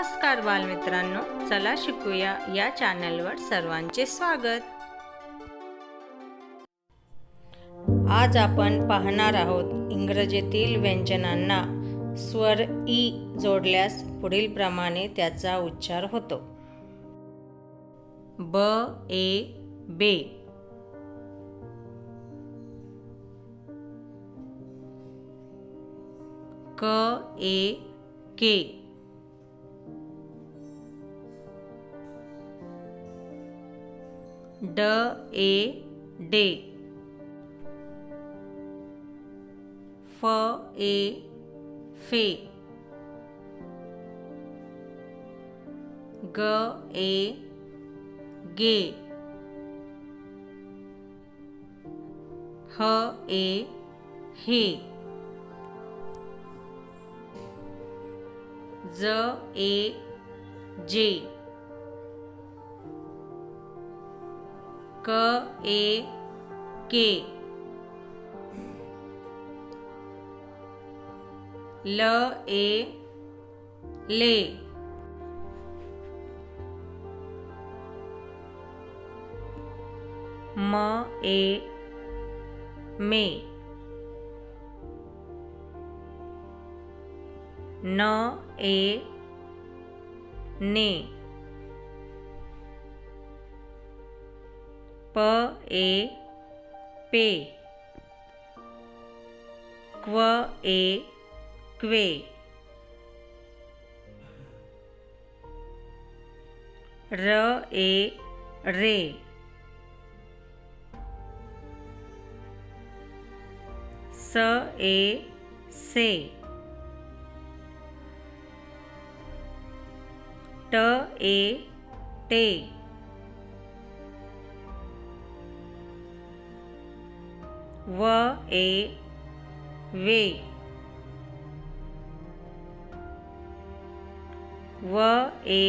नमस्कार बालमित्रांनो चला शिकूया या चॅनलवर सर्वांचे स्वागत. आज आपण पाहणार आहोत इंग्रजीतील व्यंजनांना स्वर ई जोडल्यास पुढील प्रमाणे त्याचा उच्चार होतो. ब ए बे. क ए के. D A day F A fe G A gay H A he Z A J क ए के. ल ए ले. म ए मे. न ए ने. प ए पे. क्व ए क्वे. र ए रे. स ए से. ट ए टे व ए वे. व ए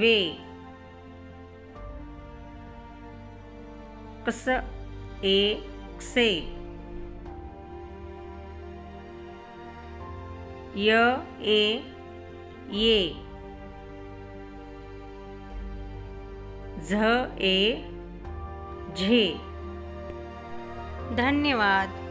वे. कस ए से. य ए ये. झ ए झे. धन्यवाद.